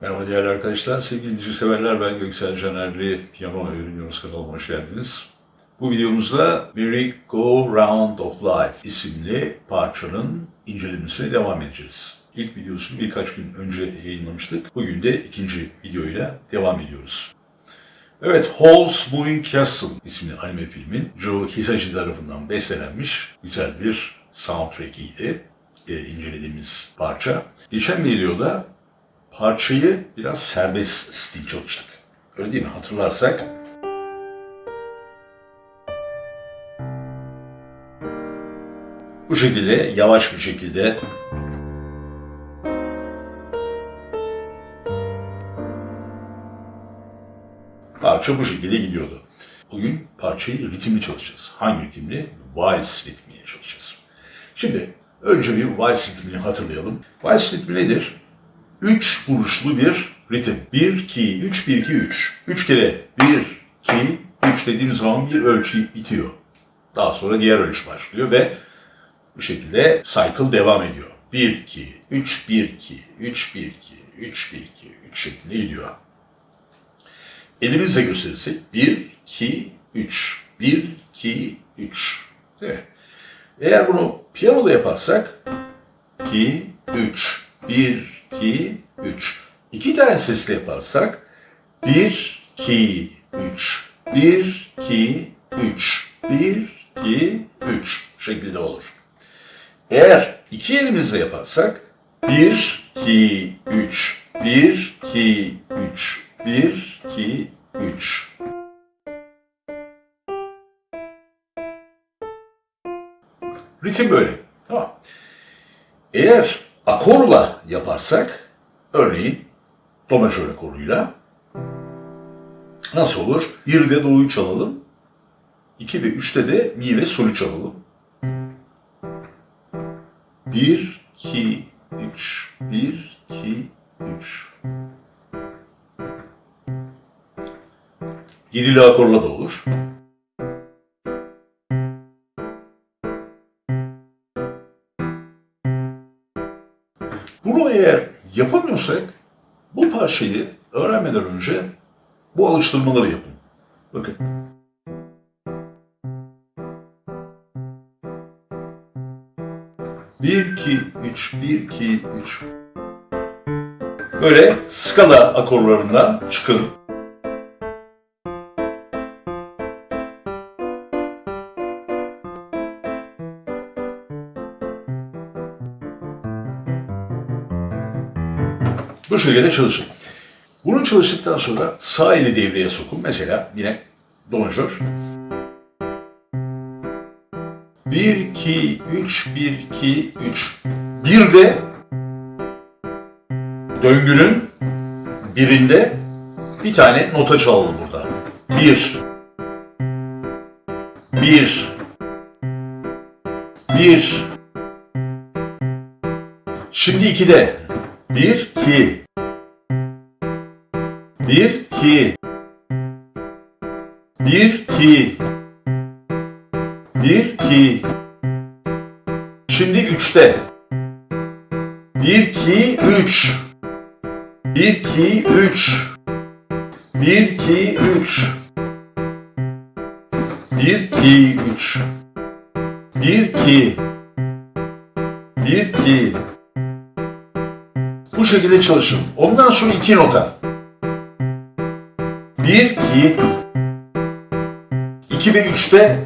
Merhaba değerli arkadaşlar, sevgili müzik severler. Ben Göksel Canerli, Piyano Öğreniyoruz kanalıma hoş geldiniz. Bu videomuzda Merry Go Round of Life isimli parçanın incelemesine devam edeceğiz. İlk videosunu birkaç gün önce yayınlamıştık. Bugün de ikinci videoyla devam ediyoruz. Evet, Hall's Moving Castle isimli anime filmin Joe Hisashi tarafından bestelenmiş güzel bir soundtrack'iydi e, incelediğimiz parça. Geçen videoda parçayı biraz serbest stil çalıştık. Öyle değil mi? Hatırlarsak bu şekilde yavaş bir şekilde parça bu şekilde gidiyordu. Bugün parçayı ritimli çalışacağız. Hangi ritimli? Vals ritmiyle çalışacağız. Şimdi önce bir vals ritmini hatırlayalım. Vals ritmi nedir? 3 vuruşlu bir ritim. 1, 2, 3, 1, 2, 3. 3 kere 1, 2, 3 dediğimiz zaman bir ölçü bitiyor. Daha sonra diğer ölçü başlıyor ve bu şekilde cycle devam ediyor. 1, 2, 3, 1, 2, 3, 1, 2, 3, 1, 2, 3 şeklinde gidiyor. Elimizle gösterirsek 1, 2, 3, 1, 2, 3. Değil mi? Eğer bunu piyanoda yaparsak 2, 3, 1, 2, 3. İki tane sesle yaparsak 1, 2, 3, 1, 2, 3, 1, 2, 3 şeklinde olur. Eğer iki elimizle yaparsak 1, 2, 3, 1, 2, 3, 1, 2, 3. Ritim böyle. Tamam. Eğer akorla yaparsak, örneğin do majör akoruyla nasıl olur? 1'de do'yu çalalım, 2 ve 3'te de mi ve sol'ü çalalım. 1, 2, 3, 1, 2, 3. Yedili akorla da olur. Bunu eğer yapamıyorsak bu parçayı öğrenmeden önce bu alıştırmaları yapın. Bakın. Bir, iki, üç, bir, iki, üç. Böyle skala akorlarından çıkın. Şekilde çalışın. Bunu çalıştıktan sonra sağ eli devreye sokun. Mesela yine do majör. 1, 2, 3, 1, 2, 3. Bir de döngünün birinde bir tane nota çalalım burada. 1 1 1 Şimdi 2'de 1 2 1 2 1 2 1 2 Şimdi 3'te 1 2 3 1 2 3 1 2 3 1 2 3 1 2 1 2 Bu şekilde çalışın. Ondan sonra iki nota. 1 2 2 ve 3'te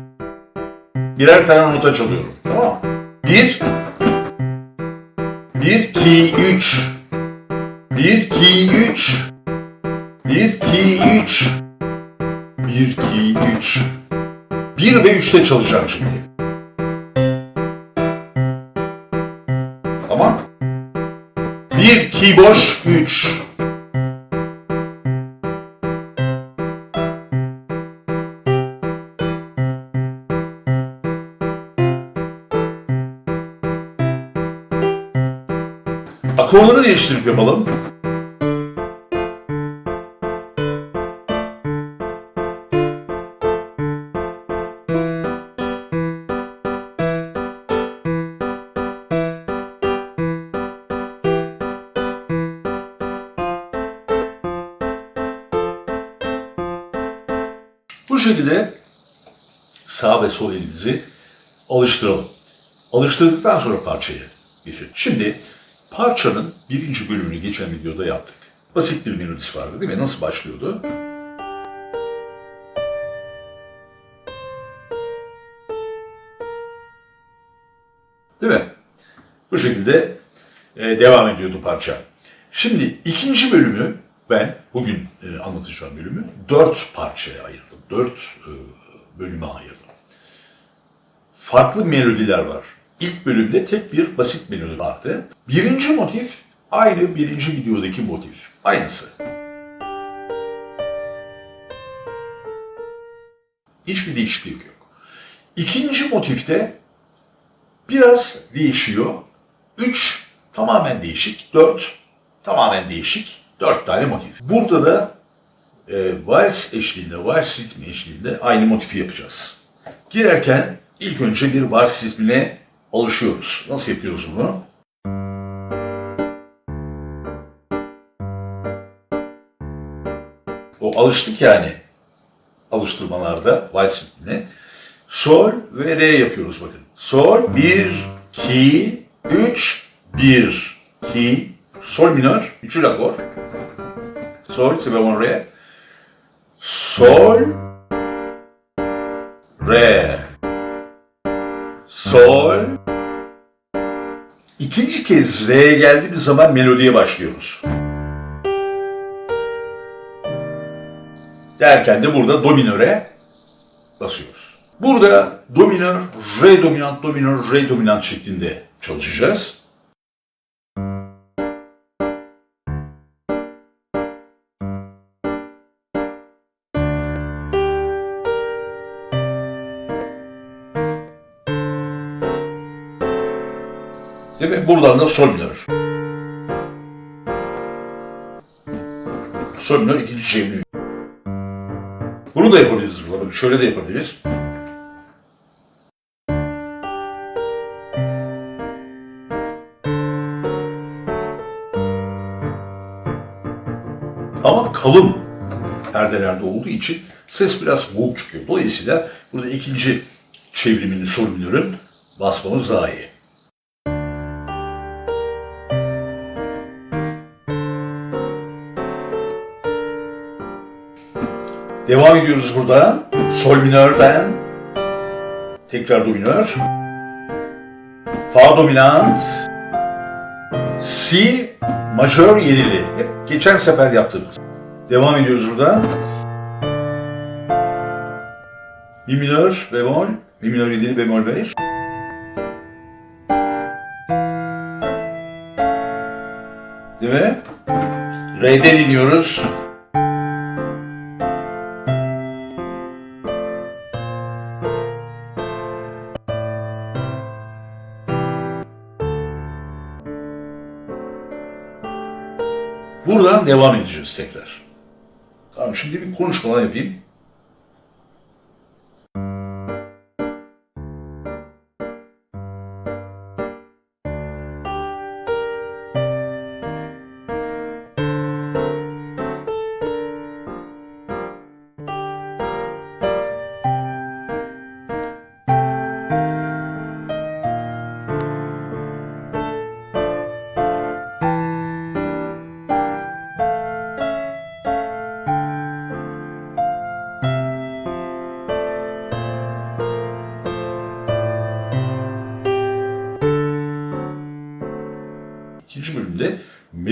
birer tane nota çalıyorum. Tamam mı? 1 1 2 3 1 2 3 1 2 3 1 2 3 1 ve 3'te çalacağım şimdi. Tamam? 1 2 boş 3 Kolları değiştirip yapalım. Bu şekilde sağ ve sol elimizi alıştıralım. Alıştırdıktan sonra parçayı geçelim. Şimdi parçanın birinci bölümünü geçen videoda yaptık. Basit bir melodisi vardı değil mi? Nasıl başlıyordu? Değil mi? Bu şekilde e, devam ediyordu parça. Şimdi ikinci bölümü ben bugün e, anlatacağım bölümü dört parçaya ayırdım. Dört e, bölüme ayırdım. Farklı melodiler var. İlk bölümde tek bir basit melodi vardı. Birinci motif aynı birinci videodaki motif. Aynısı. Hiçbir değişiklik yok. İkinci motifte biraz değişiyor. Üç tamamen değişik. Dört tamamen değişik. Dört tane motif. Burada da e, vals eşliğinde, vals ritmi eşliğinde aynı motifi yapacağız. Girerken ilk önce bir vals ritmine alışıyoruz. Nasıl yapıyoruz bunu? O alıştık yani alıştırmalarda vals ritmine. Sol ve re yapıyoruz bakın. Sol, 1, 2, 3, 1, 2, sol minör, üçlü akor. Sol, si bemol re. Sol, re. Sol. İkinci kez re'ye geldiğimiz zaman melodiye başlıyoruz. Derken de burada do minöre basıyoruz. Burada do minör, re dominant, do minör, re dominant şeklinde çalışacağız. Değil mi? Buradan da sol minör. Sol minör ikinci çeviri. Bunu da yapabiliriz burada. Şöyle de yapabiliriz. Ama kalın perdelerde olduğu için ses biraz boğuk çıkıyor. Dolayısıyla burada ikinci çevrimini sol minörün basmamız daha iyi. Devam ediyoruz buradan. Sol minörden. Tekrar do minör. Fa dominant. Si majör yedili. Geçen sefer yaptığımız. Devam ediyoruz buradan. Mi minör, bemol. Mi minör yedili, bemol 5. Değil mi? Re'den iniyoruz. Devam edeceğiz tekrar. Tamam şimdi bir konuşmalar yapayım.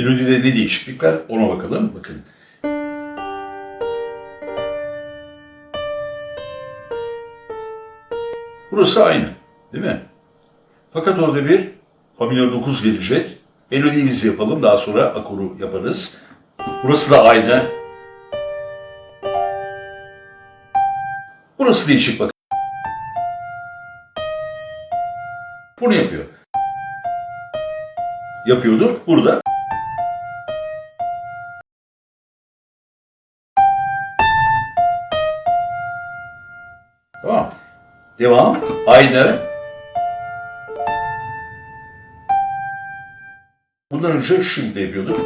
Melodide ne değişiklik var ona bakalım. Bakın. Burası aynı. Değil mi? Fakat orada bir fa minör 9 gelecek. Melodiyi biz yapalım. Daha sonra akoru yaparız. Burası da aynı. Burası değişik bakın. Bunu yapıyor yapıyordu. Burada Devam. Aynı. Bundan önce şu şekilde yapıyorduk.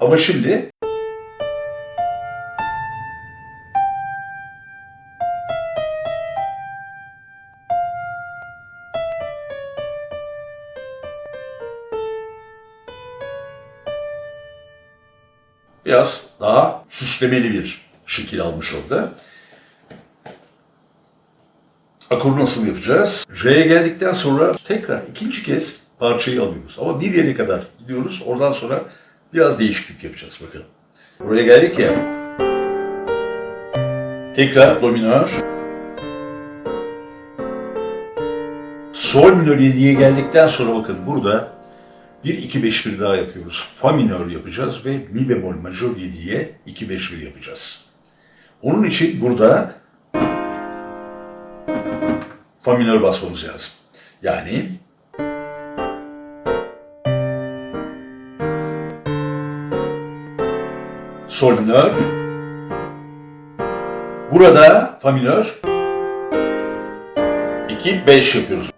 Ama şimdi biraz daha süslemeli bir şekil almış orada. Akoru nasıl yapacağız? J'ye geldikten sonra tekrar ikinci kez parçayı alıyoruz. Ama bir yere kadar gidiyoruz. Oradan sonra biraz değişiklik yapacağız bakın. Buraya geldik ya. Tekrar do minör. Sol minör 7'ye geldikten sonra bakın burada bir 2 5 1 daha yapıyoruz. Fa minör yapacağız ve mi bemol majör 7'ye 2 5 1 yapacağız. Onun için burada fa minör basmamız lazım. Yani sol minör burada fa minör 2 5 yapıyoruz.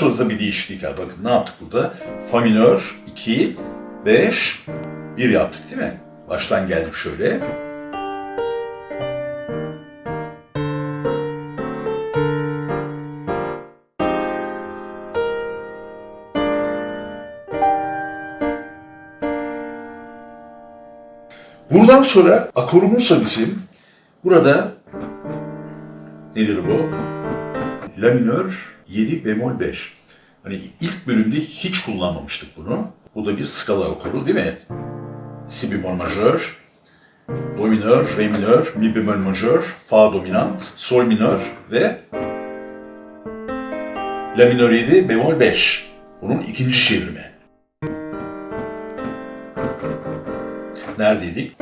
Bundan sonra da bir değişiklik var. Bakın ne yaptık burada? Fa minör 2, 5, 1 yaptık değil mi? Baştan geldik şöyle. Buradan sonra akorumuz da bizim burada nedir bu? La minör 7 bemol 5. Hani ilk bölümde hiç kullanmamıştık bunu. Bu da bir skala akoru değil mi? Si bemol majör, do minör, re minör, mi bemol majör, fa dominant, sol minör ve la minör 7 bemol 5. Bunun ikinci çevrimi. Neredeydik?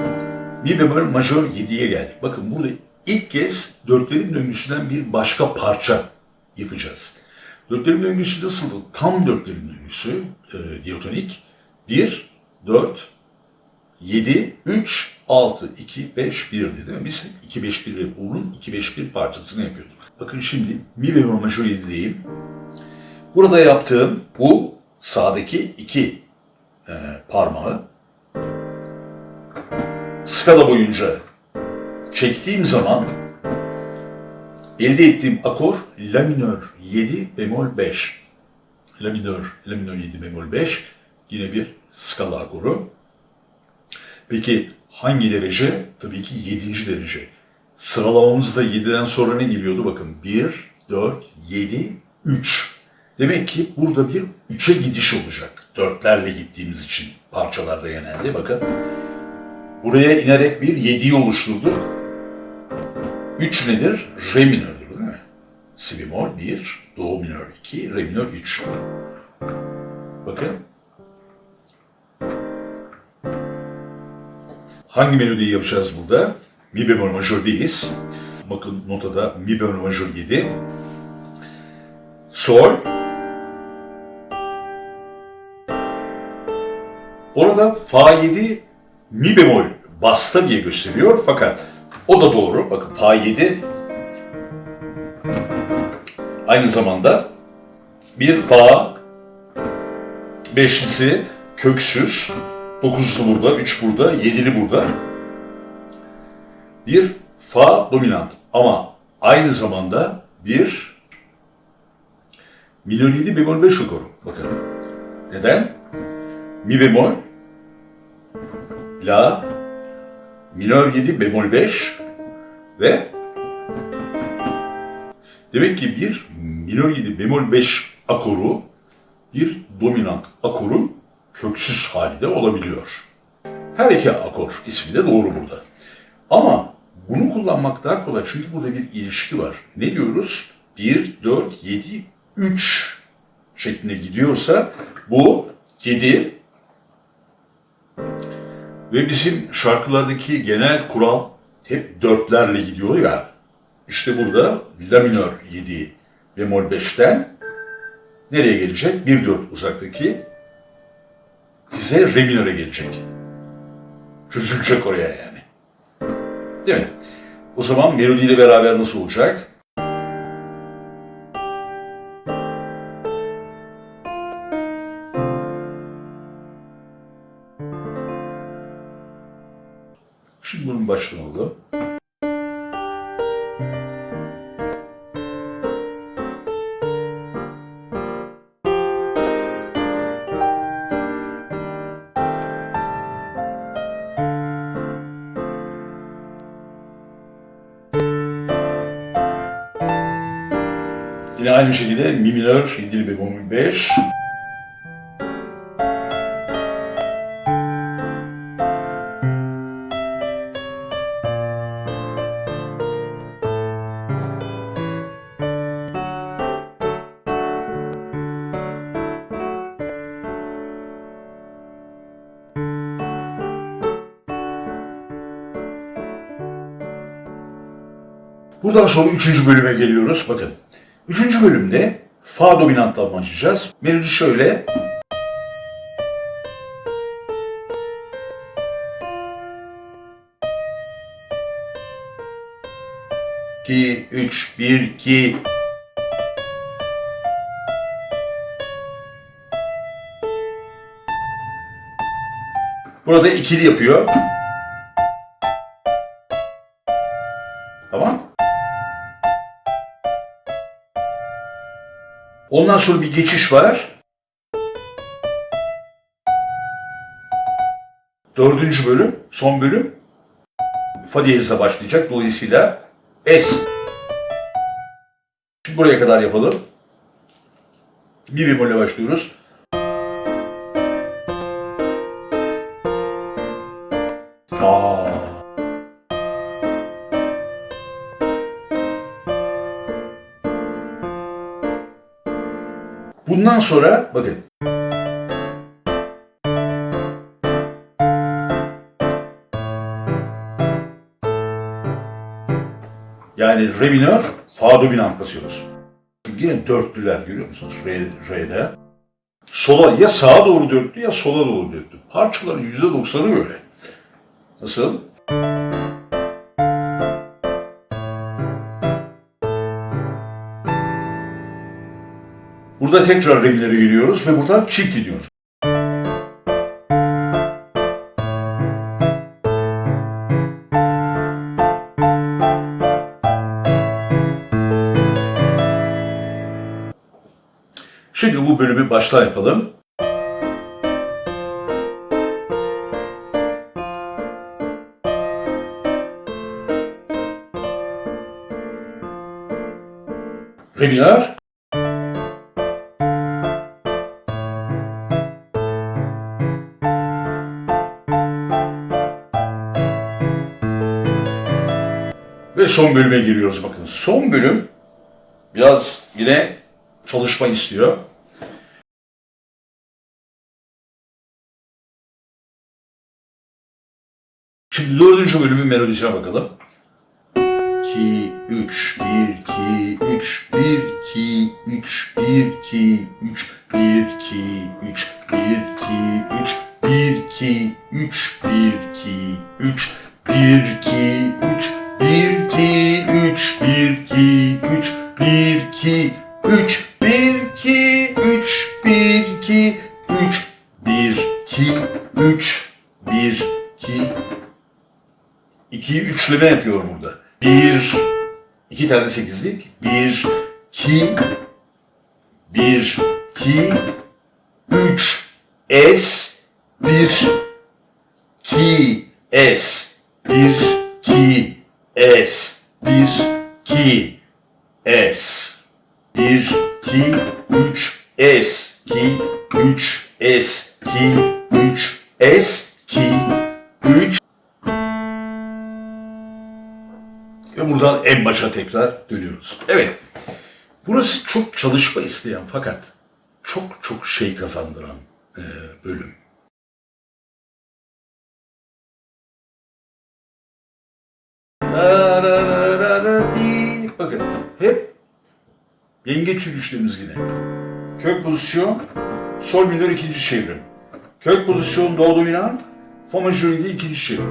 Mi bemol majör 7'ye geldik. Bakın burada ilk kez dörtlerin döngüsünden bir başka parça yapacağız. Dörtlerin döngüsü nasıl? Tam dörtlerin döngüsü e, diatonik. 1, 4, 7, 3, 6, 2, 5, 1 dedi? Biz 2, 5, 1 ve bunun 2, 5, 1 parçasını yapıyorduk. Bakın şimdi mi bemol majör 7'deyim. Burada yaptığım bu sağdaki iki e, parmağı skala boyunca çektiğim zaman elde ettiğim akor La minör 7 bemol 5. La minör, La minör 7 bemol 5 yine bir skala akoru. Peki hangi derece? Tabii ki 7. derece. Sıralamamızda 7'den sonra ne geliyordu? Bakın 1, 4, 7, 3. Demek ki burada bir 3'e gidiş olacak. Dörtlerle gittiğimiz için parçalarda genelde bakın. Buraya inerek bir 7'yi oluşturduk. 3 nedir? Re minördür değil mi? Si bemol 1, do minör 2, re minör 3. Bakın. Hangi melodiyi yapacağız burada? Mi bemol majördeyiz. Bakın notada mi bemol majör 7. Sol. Orada fa 7 mi bemol basta diye gösteriyor fakat o da doğru. Bakın fa 7 aynı zamanda bir fa beşlisi köksüz, dokuzlusu burada, üç burada, yedili burada. Bir fa dominant ama aynı zamanda bir minör 7 bemol 5 akoru. Bakın. Neden? Mi bemol, la, minör 7 bemol 5 ve demek ki bir minör 7 bemol 5 akoru bir dominant akorun köksüz hali de olabiliyor. Her iki akor ismi de doğru burada. Ama bunu kullanmak daha kolay çünkü burada bir ilişki var. Ne diyoruz? 1, 4, 7, 3 şeklinde gidiyorsa bu 7 ve bizim şarkılardaki genel kural hep dörtlerle gidiyor ya. İşte burada la minör 7 bemol 5'ten nereye gelecek? 1-4 uzaktaki dize re minöre gelecek. Çözülecek oraya yani. Değil mi? O zaman melodiyle beraber nasıl olacak? Şimdi bunun başını alalım. Yine aynı şekilde mi minör, 7 bemol 5. Buradan sonra üçüncü bölüme geliyoruz. Bakın. Üçüncü bölümde fa dominantla başlayacağız. Melodi şöyle. İki, üç, bir, iki. Burada ikili yapıyor. Ondan sonra bir geçiş var. Dördüncü bölüm, son bölüm. Fa diyezle başlayacak. Dolayısıyla S. Şimdi buraya kadar yapalım. Bir bemolle başlıyoruz. Bundan sonra bakın. Yani re minör, fa dominant basıyoruz. Yine dörtlüler görüyor musunuz re, re'de? Sola ya sağa doğru dörtlü ya sola doğru dörtlü. Parçaların yüzde doksanı böyle. Nasıl? Burada tekrar remlere giriyoruz ve buradan çift iniyoruz. Şimdi bu bölümü baştan yapalım. Re Ve son bölüme giriyoruz bakın. Son bölüm biraz yine çalışma istiyor. Şimdi dördüncü bölümün melodisine bakalım. 2, 3, 1, 2, 3, 1, 2, 3, 1, 2, 3, 1, 2, 3, 1, 2, 3, 1, 2, 3, 1, 2, 3, 1, 2, 3, 1, 2, 3, 1, 2, 3, 1, 2, 3, 1, 2, 3, 1, 2, 3, 1, 2, 3, 1, 2, 2'yi üçleme yapıyorum burada. 1, 2 tane sekizlik. 1, 2, 1, 2, 3, S, 1, 2, S, 1, 2, es. Bir, iki, es. Bir, iki, üç, es. İki, üç, es. İki, üç, es. İki, üç. Ve buradan en başa tekrar dönüyoruz. Evet. Burası çok çalışma isteyen fakat çok çok şey kazandıran bölüm. Bakın hep yengeç yürüyüşlerimiz yine. Kök pozisyon, sol minör ikinci çevrim. Kök pozisyon, do dominant, fa majöründe ikinci çevrim.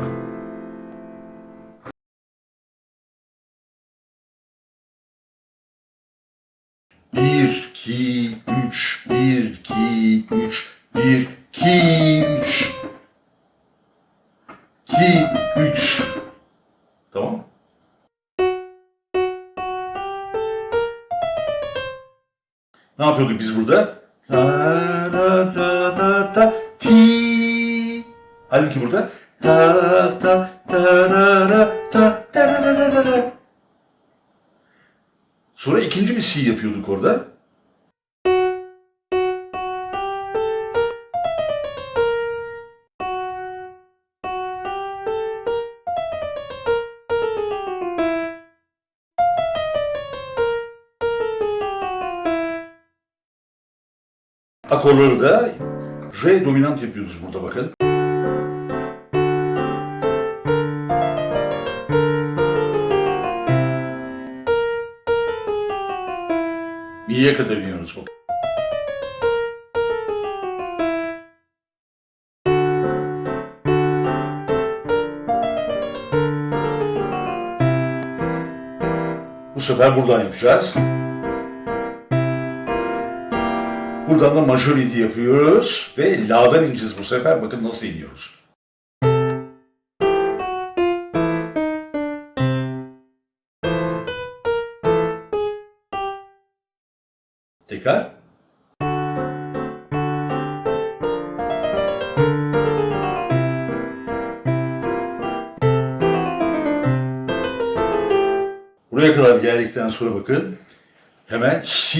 Bir, iki, üç, bir, iki, üç, bir, iki, Ne yapıyorduk biz burada? Ta ra ta ta ta ti. Halbuki burada ta ta ta ra ra ta ta ra ra ra ra ra. Sonra ikinci bir C yapıyorduk orada. Akorları da R dominant yapıyoruz burada bakın. Mi'ye kadar iniyoruz bakın. Bu sefer buradan yapacağız. Buradan da majority yapıyoruz ve la'dan ineceğiz bu sefer. Bakın nasıl iniyoruz. Tekrar. Buraya kadar geldikten sonra bakın hemen C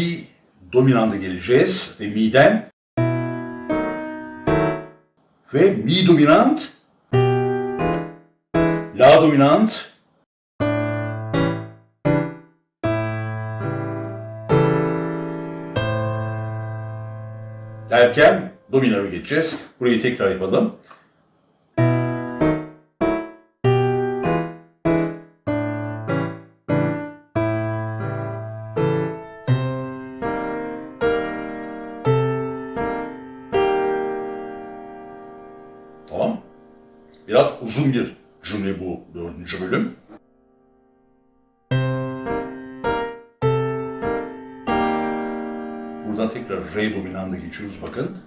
dominanta geleceğiz ve mi'den ve mi dominant la dominant derken dominara geçeceğiz. Burayı tekrar yapalım. Biraz uzun bir cümle bu dördüncü bölüm. Buradan tekrar re dominanda geçiyoruz bakın.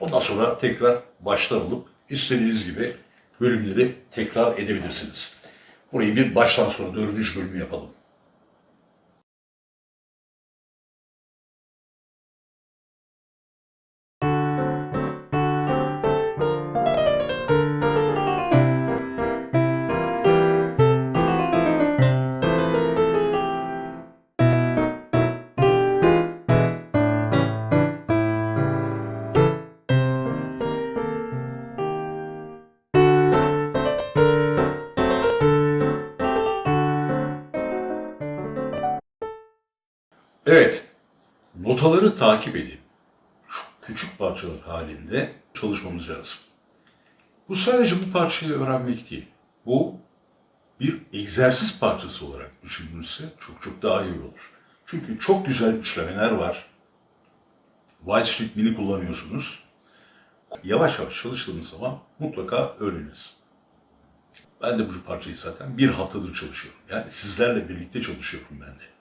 Ondan sonra tekrar baştan alıp istediğiniz gibi bölümleri tekrar edebilirsiniz. Burayı bir baştan sona dördüncü bölümü yapalım. Takip edip çok küçük parçalar halinde çalışmamız lazım. Bu sadece bu parçayı öğrenmek değil. Bu bir egzersiz parçası olarak düşünülürse çok çok daha iyi olur. Çünkü çok güzel üçlemeler var. Waltz ritmini kullanıyorsunuz. Yavaş yavaş çalıştığınız zaman mutlaka öğreniriz. Ben de bu parçayı zaten bir haftadır çalışıyorum. Yani sizlerle birlikte çalışıyorum ben de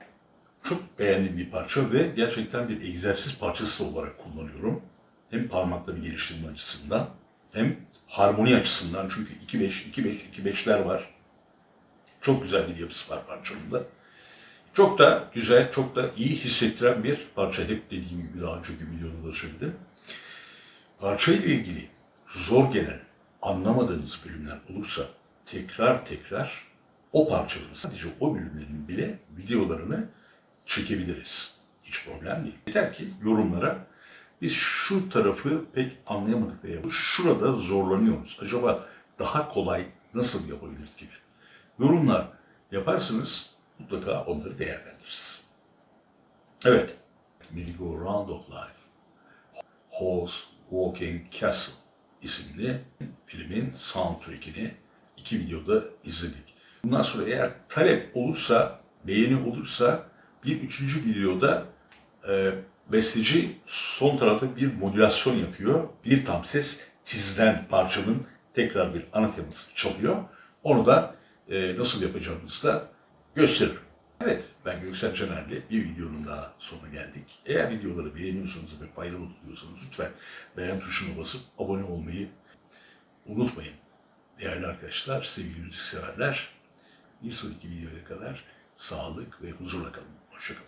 çok beğendiğim bir parça ve gerçekten bir egzersiz parçası olarak kullanıyorum. Hem parmakları geliştirme açısından hem harmoni açısından çünkü 2-5, 2-5, 2-5'ler var. Çok güzel bir yapısı var parçanın da. Çok da güzel, çok da iyi hissettiren bir parça. Hep dediğim gibi daha önceki videoda da söyledim. Parçayla ilgili zor gelen, anlamadığınız bölümler olursa tekrar tekrar o parçaları, sadece o bölümlerin bile videolarını çekebiliriz. Hiç problem değil. Yeter ki yorumlara biz şu tarafı pek anlayamadık veya şurada zorlanıyoruz. Acaba daha kolay nasıl yapabiliriz gibi. Yorumlar yaparsınız mutlaka onları değerlendiririz. Evet. Merry-Go-Round of Life. Horse Walking Castle isimli filmin soundtrackini iki videoda izledik. Bundan sonra eğer talep olursa, beğeni olursa bir üçüncü videoda e, besteci son tarafta bir modülasyon yapıyor. Bir tam ses tizden parçanın tekrar bir ana teması çalıyor. Onu da e, nasıl yapacağımızı da gösteririm. Evet, ben Göksel Canerli. Bir videonun daha sonuna geldik. Eğer videoları beğeniyorsanız ve faydalı buluyorsanız lütfen beğen tuşuna basıp abone olmayı unutmayın. Değerli arkadaşlar, sevgili müzikseverler, bir sonraki videoya kadar sağlık ve huzurla kalın. 是的